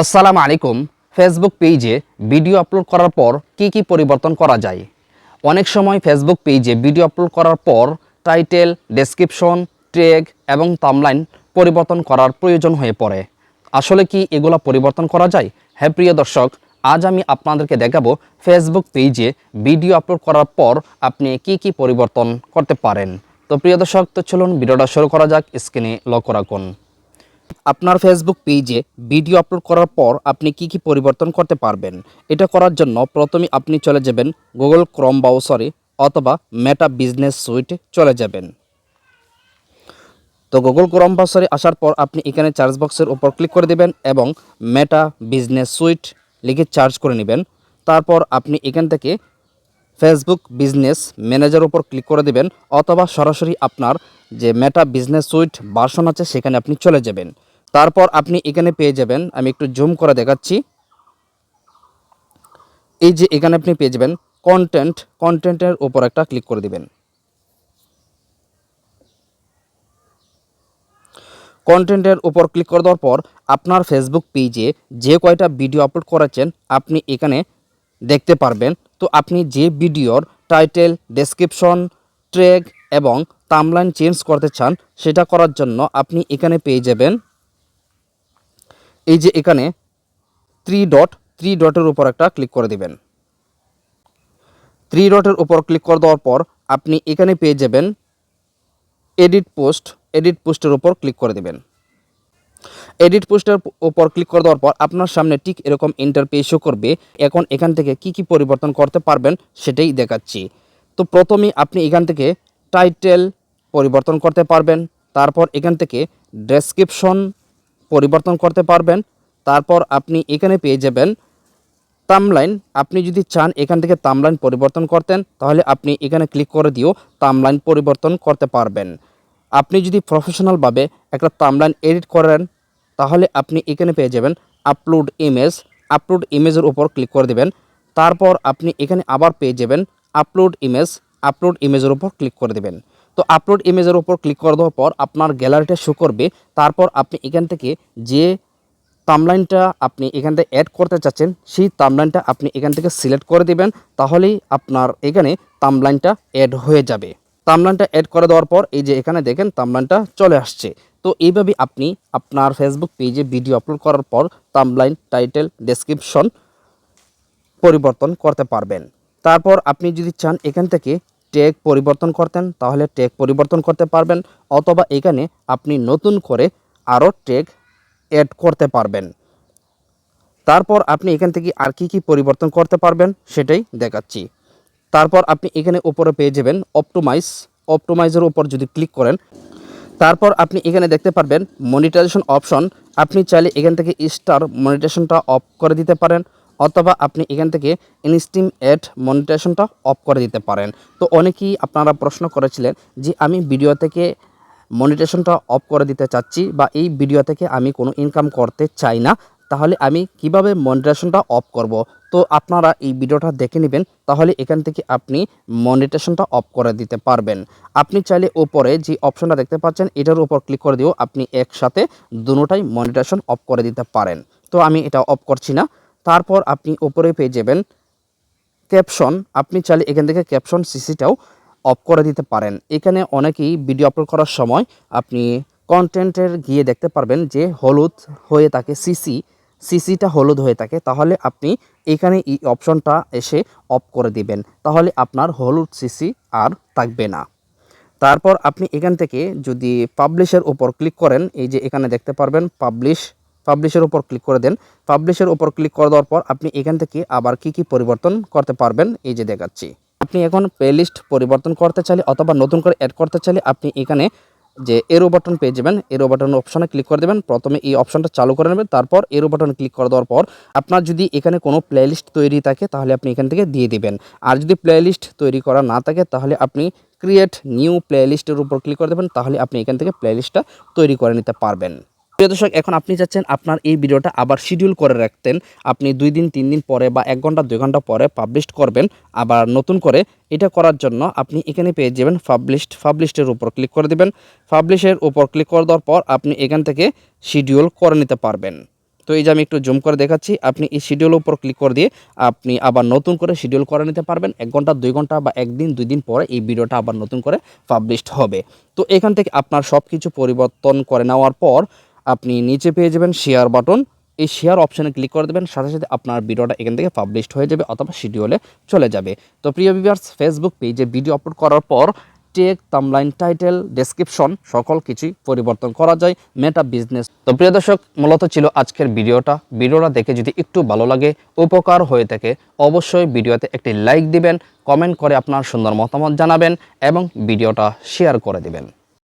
আসসালামু আলাইকুম। ফেসবুক পেজে ভিডিও আপলোড করার পর কি কি পরিবর্তন করা যায়? অনেক সময় ফেসবুক পেজে ভিডিও আপলোড করার পর টাইটেল ডেসক্রিপশন ট্যাগ এবং তামলাইন পরিবর্তন করার প্রয়োজন হয়ে পড়ে। আসলে কি এগুলো পরিবর্তন করা যায়? হ্যাঁ প্রিয় দর্শক, আজ আমি আপনাদেরকে দেখাবো ফেসবুক পেজে ভিডিও আপলোড করার পর আপনি কি কি পরিবর্তন করতে পারেন। তো প্রিয় দর্শক, তো চলুন ভিডিওটা শুরু করা যাক। স্ক্রিনে লক্ষ্য রাখুন। আপনার ফেসবুক পেজে ভিডিও আপলোড করার পর আপনি কি কি পরিবর্তন করতে পারবেন? এটা করার জন্য প্রথমে আপনি চলে যাবেন গুগল ক্রম ব্রাউজারে অথবা মেটা বিজনেস সুইটে চলে যাবেন। তো গুগল ক্রম ব্রাউজারে আসার পর আপনি এখানে চার্জ বক্সের উপর ক্লিক করে দেবেন এবং মেটা বিজনেস সুইট লিখে চার্জ করে নেবেন। তারপর আপনি এখান থেকে ফেসবুক বিজনেস ম্যানেজার উপর ক্লিক করে দেবেন অথবা সরাসরি আপনার যে মেটা বিজনেস সুইট ভার্সন আছে, সেখানে আপনি চলে যাবেন। তারপর আপনি এখানে পেয়ে যাবেন, আমি একটু জুম করে দেখাচ্ছি। এই যে এখানে আপনি পেয়ে যাবেন কন্টেন্ট কন্টেন্টের উপর একটা ক্লিক করে দিবেন। কন্টেন্টের উপর ক্লিক করে দেওয়ার পর আপনার ফেসবুক পেজে যে কয়টা ভিডিও আপলোড করেছেন, আপনি এখানে দেখতে পারবেন। তো আপনি যে ভিডিওর টাইটেল ডেসক্রিপশন ট্র্যাগ এবং তামলাইন চেঞ্জ করতে চান, সেটা করার জন্য আপনি এখানে পেয়ে যাবেন এই যে এখানে থ্রি ডট থ্রি ডটের উপর একটা ক্লিক করে দিবেন। থ্রি ডটের উপর ক্লিক করে দেওয়ার পর আপনি এখানে পেয়ে যাবেন এডিট পোস্ট এডিট পোস্টের উপর ক্লিক করে দেবেন। এডিট পোস্টের উপর ক্লিক করে দেওয়ার পর আপনার সামনে ঠিক এরকম ইন্টারপেজ শো করবে। এখন এখান থেকে কি কি পরিবর্তন করতে পারবেন সেটাই দেখাচ্ছি। তো প্রথমেই আপনি এখান থেকে টাইটেল পরিবর্তন করতে পারবেন। তারপর এখান থেকে ডেসক্রিপশন পরিবর্তন করতে পারবেন। তারপর আপনি এখানে পেয়ে যাবেন তামলাইন আপনি যদি চান এখান থেকে তামলাইন পরিবর্তন করতেন, তাহলে আপনি এখানে ক্লিক করে দিয়েও তামলাইন পরিবর্তন করতে পারবেন। আপনি যদি প্রফেশনালভাবে একটা তামলাইন এডিট করেন, তাহলে আপনি এখানে পেয়ে যাবেন আপলোড ইমেজ আপলোড ইমেজের উপর ক্লিক করে দেবেন। তারপর আপনি এখানে আবার পেয়ে যাবেন আপলোড ইমেজ আপলোড ইমেজের উপর ক্লিক করে দেবেন। তো আপলোড ইমেজের উপর ক্লিক করে দেওয়ার পর আপনার গ্যালারিটা শো করবে। তারপর আপনি এখান থেকে যে তামলাইনটা আপনি এখান থেকে অ্যাড করতে চাচ্ছেন, সেই তামলাইনটা আপনি এখান থেকে সিলেক্ট করে দেবেন, তাহলেই আপনার এখানে তামলাইনটা অ্যাড হয়ে যাবে। তামলাইনটা অ্যাড করে দেওয়ার পর এই যে এখানে দেখেন তামলাইনটা চলে আসছে। তো এইভাবে আপনি আপনার ফেসবুক পেজে ভিডিও আপলোড করার পর তামলাইন টাইটেল ডেসক্রিপশন পরিবর্তন করতে পারবেন। তারপর আপনি যদি চান এখান থেকে ট্যাগ পরিবর্তন করতেন, তাহলে ট্যাগ পরিবর্তন করতে পারবেন, অথবা এখানে আপনি নতুন করে আরও ট্যাগ অ্যাড করতে পারবেন। তারপর আপনি এখান থেকে আর কি কি পরিবর্তন করতে পারবেন সেটাই দেখাচ্ছি। তারপর আপনি এখানে উপরে পেয়ে যাবেন অপটোমাইজ অপটোমাইজের উপর যদি ক্লিক করেন, তারপর আপনি এখানে দেখতে পারবেন মনিটাইজেশন অপশন আপনি চাইলে এখান থেকে স্টার মনিটাইজেশনটা অফ করে দিতে পারেন অথবা আপনি এখান থেকে ইনস্টিম অ্যাড মনিটাইজেশনটা অফ করে দিতে পারেন। তো অনেকেই আপনারা প্রশ্ন করেছিলেন যে আমি ভিডিও থেকে মনিটেশনটা অফ করে দিতে চাচ্ছি বা এই ভিডিও থেকে আমি কোনো ইনকাম করতে চাই না, তাহলে আমি কীভাবে মনিটেশনটা অফ করব? তো আপনারা এই ভিডিওটা দেখে নেবেন, তাহলে এখান থেকে আপনি মনিটেশনটা অফ করে দিতে পারবেন। আপনি চাইলে ওপরে যে অপশনটা দেখতে পাচ্ছেন, এটার উপর ক্লিক করে দিয়েও আপনি একসাথে দুটোটাই মনিটেশন অফ করে দিতে পারেন। তো আমি এটা অফ করছি না। তারপর আপনি ওপরে পেয়ে যাবেন। ক্যাপশন আপনি চাইলে এখান থেকে ক্যাপশন সিসিটাও অফ করে দিতে পারেন। এখানে অনেকেই ভিডিও আপলোড করার সময় আপনি কন্টেন্টের গিয়ে দেখতে পারবেন যে হলুদ হয়ে থাকে সিসি সিসিটা হলুদ হয়ে থাকে। তাহলে আপনি এখানে এই অপশনটা এসে অফ করে দিবেন। তাহলে আপনার হলুদ সিসি আর থাকবে না। তারপর আপনি এখান থেকে যদি পাবলিশের উপর ক্লিক করেন, এই যে এখানে দেখতে পারবেন পাবলিশ পাবলিশের উপর ক্লিক করে দেন। পাবলিশের উপর ক্লিক করে দেওয়ার পর আপনি এখান থেকে আবার কি কি পরিবর্তন করতে পারবেন? এই যে দেখাচ্ছি। আপনি এখন প্লেলিস্ট পরিবর্তন করতে চাইলে অথবা নতুন করে অ্যাড করতে চাইলে আপনি এখানে যে এরো বাটন পেয়ে যাবেন এরো বাটন অপশনে ক্লিক করে দেবেন। প্রথমে এই অপশনটা চালু করে নেবেন, তারপর এরো বাটনে ক্লিক করে দেওয়ার পর আপনার যদি এখানে কোনো প্লেলিস্ট তৈরি থাকে, তাহলে আপনি এখান থেকে দিয়ে দিবেন। আর যদি প্লেলিস্ট তৈরি করা না থাকে, তাহলে আপনি ক্রিয়েট নিউ প্লেলিস্টের উপর ক্লিক করে দেবেন, তাহলে আপনি এখান থেকে প্লেলিস্টটা তৈরি করে নিতে পারবেন। প্রিয় দর্শক, এখন আপনি চাচ্ছেন আপনার এই ভিডিওটা আবার শিডিউল করে রাখতেন। আপনি দুই দিন, তিন দিন পরে বা এক ঘণ্টা, দুই ঘণ্টা পরে পাবলিশ করবেন। আবার নতুন করে এটা করার জন্য আপনি এখানে পেয়ে যাবেন পাবলিশড পাবলিশডের উপর ক্লিক করে দেবেন। পাবলিশের উপর ক্লিক করে দেওয়ার পর আপনি এখান থেকে শিডিউল করে নিতে পারবেন। তো এই যে আমি একটু জুম করে দেখাচ্ছি, আপনি এই শিডিউলের উপর ক্লিক করে দিয়ে আপনি আবার নতুন করে শিডিউল করে নিতে পারবেন। এক ঘণ্টা, দুই ঘণ্টা বা একদিন, দুই দিন পরে এই ভিডিওটা আবার নতুন করে পাবলিশড হবে। তো এখান থেকে আপনার সব কিছু পরিবর্তন করে নেওয়ার পর আপনি নিচে পেয়ে যাবেন শেয়ার বাটন এই শেয়ার অপশানে ক্লিক করে দেবেন, সাথে সাথে আপনার ভিডিওটা এখান থেকে পাবলিশড হয়ে যাবে অথবা শিডিউলে চলে যাবে। তো প্রিয় ভিউয়ার্স ফেসবুক পেজে ভিডিও আপলোড করার পর টেক তামলাইন টাইটেল ডেসক্রিপশন সকল কিছুই পরিবর্তন করা যায় মেটা বিজনেস তো প্রিয় দর্শক, মূলত ছিল আজকের ভিডিওটা। ভিডিওটা দেখে যদি একটু ভালো লাগে, উপকার হয়ে থাকে, অবশ্যই ভিডিওতে একটি লাইক দিবেন কমেন্ট করে আপনার সুন্দর মতামত জানাবেন এবং ভিডিওটা শেয়ার করে দিবেন।